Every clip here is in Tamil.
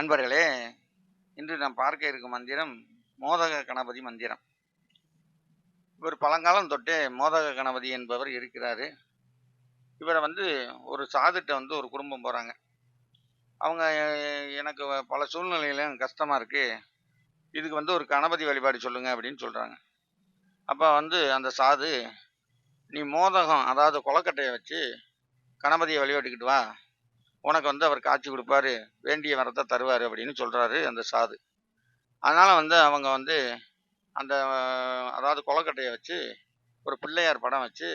அன்பர்களே இன்று நாம் பார்க்க இருக்கும் மந்திரம் மோதக கணபதி மந்திரம். இவர் பழங்காலம் தொட்டே மோதக கணபதி என்பவர் இருக்கிறாரு. இவரை வந்து ஒரு சாதுட்ட வந்து ஒரு குடும்பம் போகிறாங்க அவங்க எனக்கு பல சூழ்நிலையிலும் கஷ்டமாக இருக்குது இதுக்கு வந்து ஒரு கணபதி வழிபாடு சொல்லுங்கள் அப்படின்னு சொல்கிறாங்க அப்போ வந்து அந்த சாது நீ மோதகம் அதாவது கொலக்கட்டையை வச்சு கணபதியை வழிபட்டுக்கிட்டு வா. உனக்கு வந்து அவர் காட்சி கொடுப்பாரு வேண்டிய வரத்தை தருவார் அப்படின்னு சொல்கிறாரு அந்த சாது. அதனால் வந்து அவங்க வந்து அந்த அதாவது கொலக்கட்டையை வச்சு ஒரு பிள்ளையார் படம் வச்சு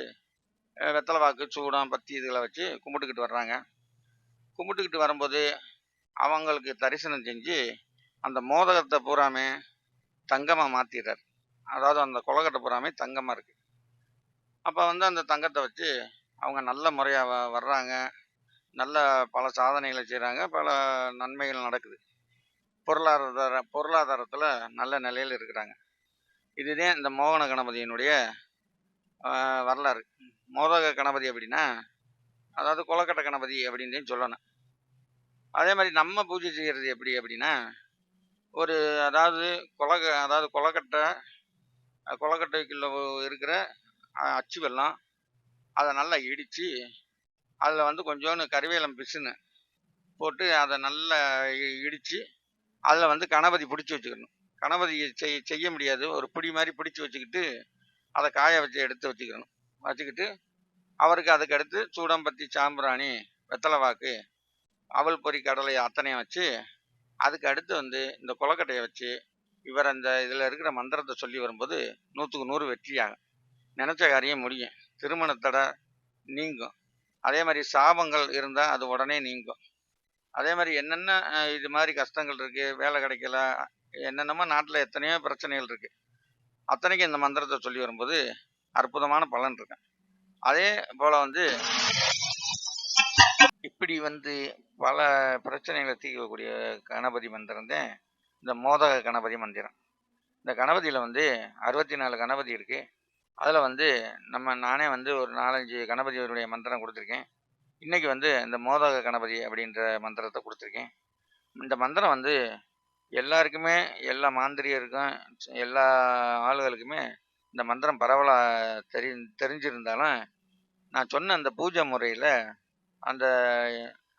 வெத்தலை வாக்கு சூடம் பத்தி இதுகளை வச்சு கும்பிட்டுக்கிட்டு வர்றாங்க. கும்பிட்டுக்கிட்டு வரும்போது அவங்களுக்கு தரிசனம் செஞ்சு அந்த மோதகத்தை பூராமே தங்கமாக மாற்றிடுறார் அதாவது அந்த கொலக்கட்டை பூராமே தங்கமாக இருக்குது அப்போ வந்து அந்த தங்கத்தை வச்சு அவங்க நல்ல முறையாக வ வர்றாங்க. நல்ல பல சாதனைகளை செய்கிறாங்க பல நன்மைகள் நடக்குது. பொருளாதார பொருளாதாரத்தில் நல்ல நிலையில் இருக்கிறாங்க. இதுதான் இந்த மோகன கணபதியினுடைய வரலாறு. மோதக கணபதி அப்படின்னா அதாவது கொலக்கட்டை கணபதி அப்படின்னு சொல்லணும். அதே மாதிரி நம்ம பூஜை செய்கிறது எப்படி அப்படின்னா ஒரு அதாவது கொலக அதாவது கொலக்கட்டை அஹ், கொலக்கட்டைக்குள்ள இருக்கிற அச்சு வெல்லம் அதை நல்லா இடித்து அதில் வந்து கொஞ்சோண்டு கருவேலம் பிசுன்னு போட்டு அதை நல்லா இடித்து அதில் வந்து கணபதி பிடிச்சி வச்சுக்கணும். கணபதி செய்ய செய்ய முடியாது. ஒரு பிடி மாதிரி பிடிச்சி வச்சுக்கிட்டு அதை காய வச்சு எடுத்து வச்சுக்கணும். வச்சுக்கிட்டு அவருக்கு அதுக்கு அடுத்து சூடம்பத்தி சாம்பிராணி வெத்தலை வாக்கு அவல் பொரி கடலை அத்தனையும் வச்சு அதுக்கு அடுத்து வந்து இந்த கொலக்கட்டையை வச்சு இவர் அந்த இதில் இருக்கிற மந்திரத்தை சொல்லி வரும்போது நூற்றுக்கு நூறு வெற்றியாகும். நினச்ச காரியம் முடியும். திருமணத்தடை நீங்கும். அதே மாதிரி சாபங்கள் இருந்தால் அது உடனே நீங்கும். அதே மாதிரி என்னென்ன இது மாதிரி கஷ்டங்கள் இருக்குது வேலை கிடைக்கல என்னென்னமோ நாட்டில் எத்தனையோ பிரச்சனைகள் இருக்குது அத்தனைக்கும் இந்த மந்திரத்தை சொல்லி வரும்போது அற்புதமான பலன் இருக்கு அதே போல் வந்து இப்படி வந்து பல பிரச்சனைகளை தீர்க்கக்கூடிய கணபதி மந்திரம் தான் இந்த மோதக கணபதி மந்திரம். இந்த கணபதியில் வந்து அறுபத்தி நாலு கணபதி இருக்குது அதில் வந்து நம்ம நானே வந்து ஒரு நாலஞ்சு கணபதியோருடைய மந்திரம் கொடுத்துருக்கேன். இன்றைக்கி வந்து இந்த மோதக கணபதி அப்படின்ற மந்திரத்தை கொடுத்துருக்கேன். இந்த மந்திரம் வந்து எல்லாருக்குமே எல்லா மாந்திரியருக்கும் எல்லா ஆளுகளுக்குமே இந்த மந்திரம் பரவலாக தெரி தெரிஞ்சிருந்தாலும் நான் சொன்ன அந்த பூஜை முறையில் அந்த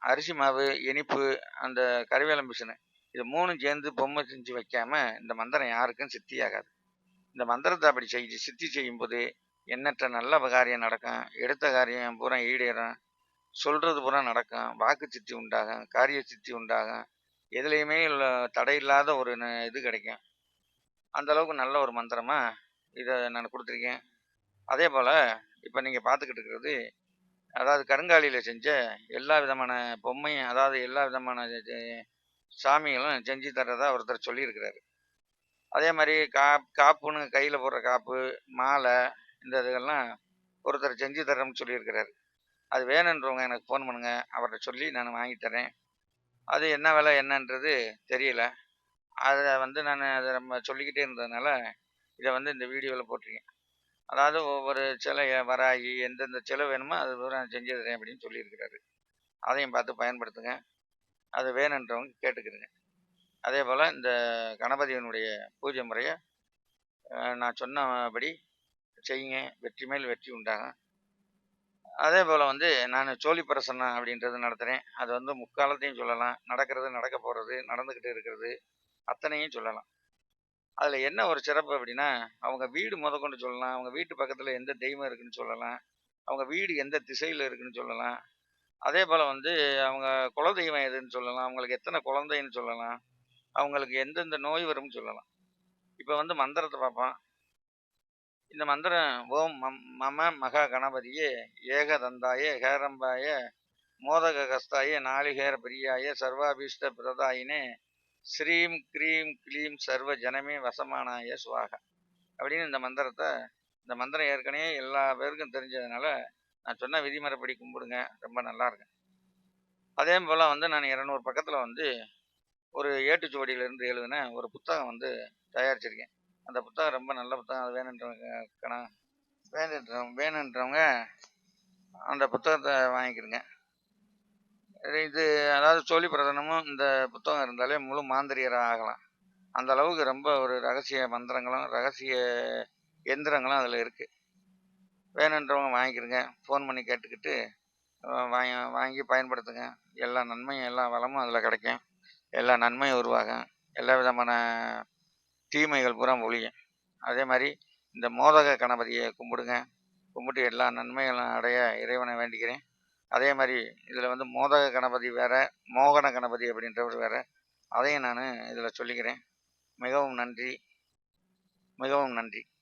அரிசி மாவு இனிப்பு அந்த கருவேலம் மிஷினு இது மூணும் சேர்ந்து பொம்மை செஞ்சு வைக்காம இந்த மந்திரம் யாருக்கும் சித்தி ஆகாது இந்த மந்திரத்தை அப்படி செஞ்சு சித்தி செய்யும்போது எண்ணற்ற நல்ல காரியம் நடக்கும். எடுத்த காரியம் பூரா ஈடேறும். சொல்கிறது பூரா நடக்கும். வாக்கு சித்தி உண்டாகும் காரிய சித்தி உண்டாகும். எதுலேயுமே தடை இல்லாத ஒரு ந- இது கிடைக்கும். அந்த அளவுக்கு நல்ல ஒரு மந்திரமாக இதை நான் கொடுத்துருக்கேன். அதே போல் இப்போ நீங்கள் பார்த்துக்கிட்டு இருக்கிறது அதாவது கருங்காலியில் செஞ்ச எல்லா விதமான பொம்மையும் அதாவது எல்லா விதமான சாமிகளும் செஞ்சு தர்றதா ஒருத்தர் சொல்லியிருக்கிறாரு. அதே மாதிரி கா காப்புன்னு கையில் போடுற காப்பு மாலை இந்த இதுகள்லாம் ஒருத்தர் செஞ்சு தரேன்னு சொல்லியிருக்கிறாரு. அது வேணுன்றவங்க எனக்கு ஃபோன் பண்ணுங்கள் அவர்கிட்ட சொல்லி நான் வாங்கி தரேன் அது என்ன விலை என்னன்றது தெரியல. அதை வந்து நான் அதை நம்ம சொல்லிக்கிட்டே இருந்ததுனால இதை வந்து இந்த வீடியோவில் போட்டிருக்கேன். அதாவது ஒவ்வொரு சிலை வராகி எந்தெந்த சிலை வேணுமோ அது நான் செஞ்சு தரேன் அப்படின்னு சொல்லியிருக்கிறாரு. அதையும் பார்த்து பயன்படுத்துங்க. அது வேணுன்றவங்க கேட்டுக்கிறேங்க அதே போல் இந்த கணபதியினுடைய பூஜை முறையை நான் சொன்னபடி செய்யுங்க. வெற்றி மேல் வெற்றி உண்டாகும். அதே போல் வந்து நான் சோழி பிரசன்னம் அப்படின்றது நடத்துகிறேன் அது வந்து முக்காலத்தையும் சொல்லலாம். நடக்கிறது நடக்க போகிறது நடந்துக்கிட்டு இருக்கிறது அத்தனையும் சொல்லலாம். அதில் என்ன ஒரு சிறப்பு அப்படின்னா அவங்க வீடு முதற்கொண்டு சொல்லலாம். அவங்க வீட்டு பக்கத்தில் எந்த தெய்வம் இருக்குன்னு சொல்லலாம். அவங்க வீடு எந்த திசையில் இருக்குன்னு சொல்லலாம். அதே போல் வந்து அவங்க குலதெய்வம் எதுன்னு சொல்லலாம். அவங்களுக்கு எத்தனை குழந்தைன்னு சொல்லலாம். அவங்களுக்கு எந்தெந்த நோய் வரும்னு சொல்லலாம். இப்போ வந்து மந்திரத்தை பார்ப்போம். இந்த மந்திரம் ஓம் மம் மம மகா கணபதியே ஏகதந்தாய ஹேரம்பாய மோதக கஸ்தாய நாளிகேர பிரியாய சர்வாபீஷ்ட பிரதாயினே ஸ்ரீம் க்ரீம் க்ளீம் சர்வ ஜனமே வசமானாய சுவாகா. அப்படின்னு இந்த மந்திரத்தை இந்த மந்திரம் ஏற்கனவே எல்லா பேருக்கும் தெரிஞ்சதுனால நான் சொன்ன விதிமுறைப்படி கும்பிடுங்க. ரொம்ப நல்லா இருக்கேன் அதே போல் வந்து நான் இரநூறு பக்கத்தில் வந்து ஒரு ஏட்டுச்சுவடியிலிருந்து எழுதின ஒரு புத்தகம் வந்து தயாரிச்சிருக்கேன். அந்த புத்தகம் ரொம்ப நல்ல புத்தகம். அது வேணுன்றவங்க கண- வேணுன்றவங்க வேணுன்றவங்க அந்த புத்தகத்தை வாங்கிக்கிறங்க. இது அதாவது சோழி பிரதனமும் இந்த புத்தகம் இருந்தாலே முழு மாந்திரியராக ஆகலாம். அந்த அளவுக்கு ரொம்ப ஒரு ரகசிய மந்திரங்களும் ரகசிய எந்திரங்களும் அதில் இருக்குது வேணுன்றவங்க வாங்கிக்கிறங்க. ஃபோன் பண்ணி கேட்டுக்கிட்டு வாங்கி வாங்கி பயன்படுத்துங்க. எல்லா நன்மையும் எல்லா வளமும் அதில் கிடைக்கும். எல்லா நன்மையும் உருவாகும் எல்லா விதமான தீமைகள் பூரா ஒழியும். அதே மாதிரி இந்த மோதக கணபதியை கும்பிடுங்க. கும்பிட்டு எல்லா நன்மைகளும் அடைய இறைவனை வேண்டிக்கிறேன். அதே மாதிரி இதில் வந்து மோதக கணபதி வேற மோகன கணபதி அப்படின்றவர் வேற அதையும் நான் இதில் சொல்லிக்கிறேன். மிகவும் நன்றி. மிகவும் நன்றி.